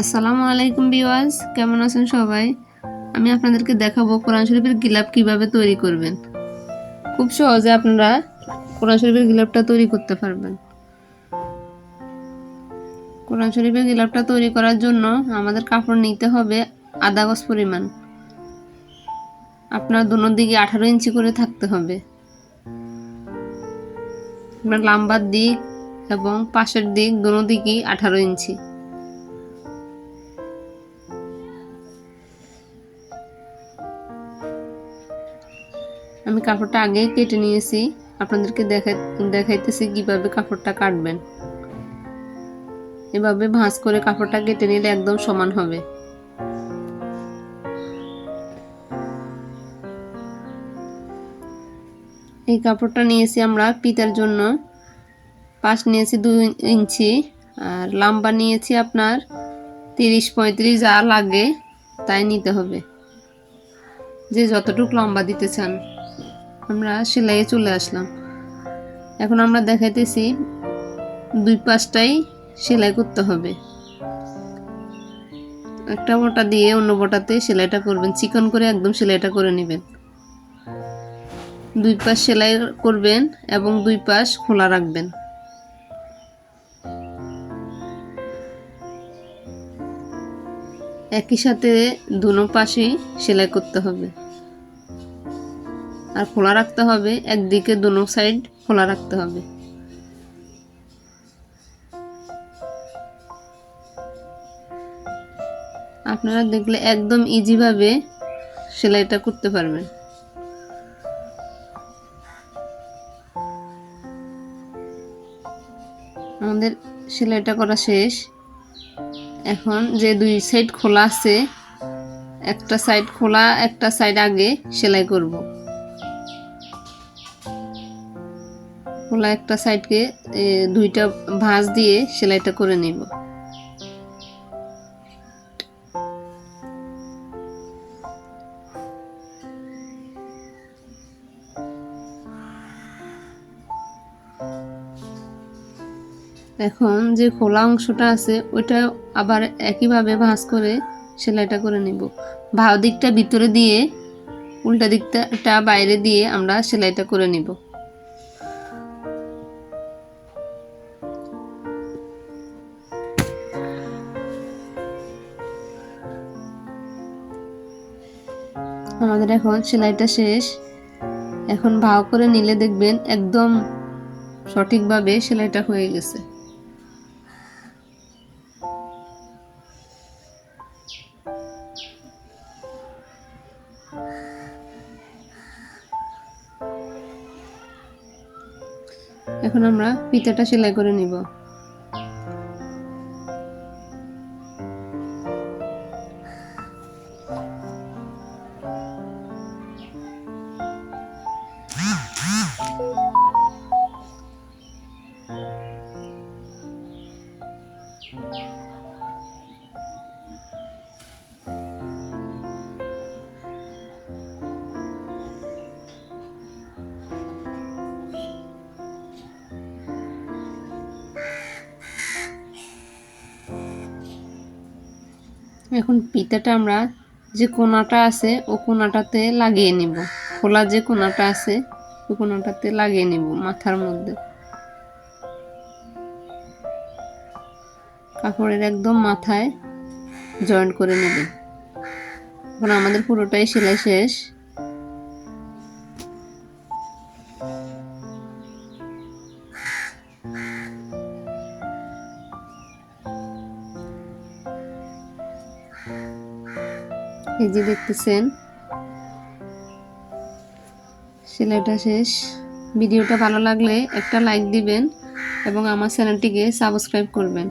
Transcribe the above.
আসসালামু আলাইকুম বিওয়াজ কেমন আছেন সবাই? আমি আপনাদেরকে দেখাবো কোরআন শরীফের গিলাপ কীভাবে তৈরি করবেন। খুব সহজে আপনারা কোরআন শরীফের গিলাপটা তৈরি করতে পারবেন। কোরআন শরীফের গিলাপটা তৈরি করার জন্য আমাদের কাপড় নিতে হবে আধা গজ পরিমাণ। আপনার দুনো দিকে আঠারো ইঞ্চি করে থাকতে হবে। আপনার লাম্বার দিক এবং পাশের দিক দুনো দিকই আঠারো ইঞ্চি। আমি কাপড়টা আগেই কেটে নিয়েছি। আপনাদেরকে দেখাই দেখাইতেছি কীভাবে কাপড়টা কাটবেন। এভাবে ভাঁজ করে কাপড়টা কেটে নিলে একদম সমান হবে। এই কাপড়টা নিয়েছি আমরা পিতার জন্য। পাশ নিয়েছি দুই ইঞ্চি, আর লাম্বা নিয়েছি আপনার তিরিশ পঁয়ত্রিশ যা লাগে তাই নিতে হবে। যে যতটুকু লম্বা দিতে চান। আমরা সেলাইয়ে চলে আসলাম। এখন আমরা দেখাইতেছি দুই পাশটাই সেলাই করতে হবে। একটা বোটা দিয়ে অন্য বোটাতে সেলাইটা করবেন, চিকন করে একদম সেলাইটা করে নেবেন। দুই পাশ সেলাই করবেন এবং দুই পাশ খোলা রাখবেন। একই সাথে দুনো পাশেই সেলাই করতে হবে। আর খোলা রাখতে হবে, একদিকে দুনো সাইড খোলা রাখতে হবে। আপনারা দেখলে একদম ইজিভাবে সেলাইটা করতে পারবেন। আমাদের সেলাইটা করা শেষ। এখন যে দুই সাইড খোলা আছে, একটা সাইড খোলা, একটা সাইড আগে সেলাই করব। খোলা একটা সাইডকে দুইটা ভাঁজ দিয়ে সেলাইটা করে নিব। এখন যে খোলা অংশটা আছে, ওইটা আবার একইভাবে ভাঁজ করে সেলাইটা করে নিব। ভাও দিকটা ভিতরে দিয়ে, উল্টা দিকটা বাইরে দিয়ে আমরা সেলাইটা করে নিব। আমাদের এখন সেলাইটা শেষ। এখন ভাও করে নিলে দেখবেন একদম সঠিকভাবে সেলাইটা হয়ে গেছে। এখন আমরা ফিতাটা সেলাই করে নিব। এখন পিতাটা আমরা যে কোনাটা আছে, ও কোনাটাতে লাগিয়ে নিব। খোলা যে কোনাটা আছে, ও কোনাটাতে লাগিয়ে নিব মাথার মধ্যে। কাপড়ের একদম মাথায় জয়েন্ট করে নেবেন এখন আমাদের পুরোটাই সেলাই শেষ। এই যে দেখতেছেন, সেলাইটা শেষ। ভিডিওটা ভালো লাগলে একটা লাইক দিবেন এবং আমার চ্যানেলটিকে সাবস্ক্রাইব করবেন।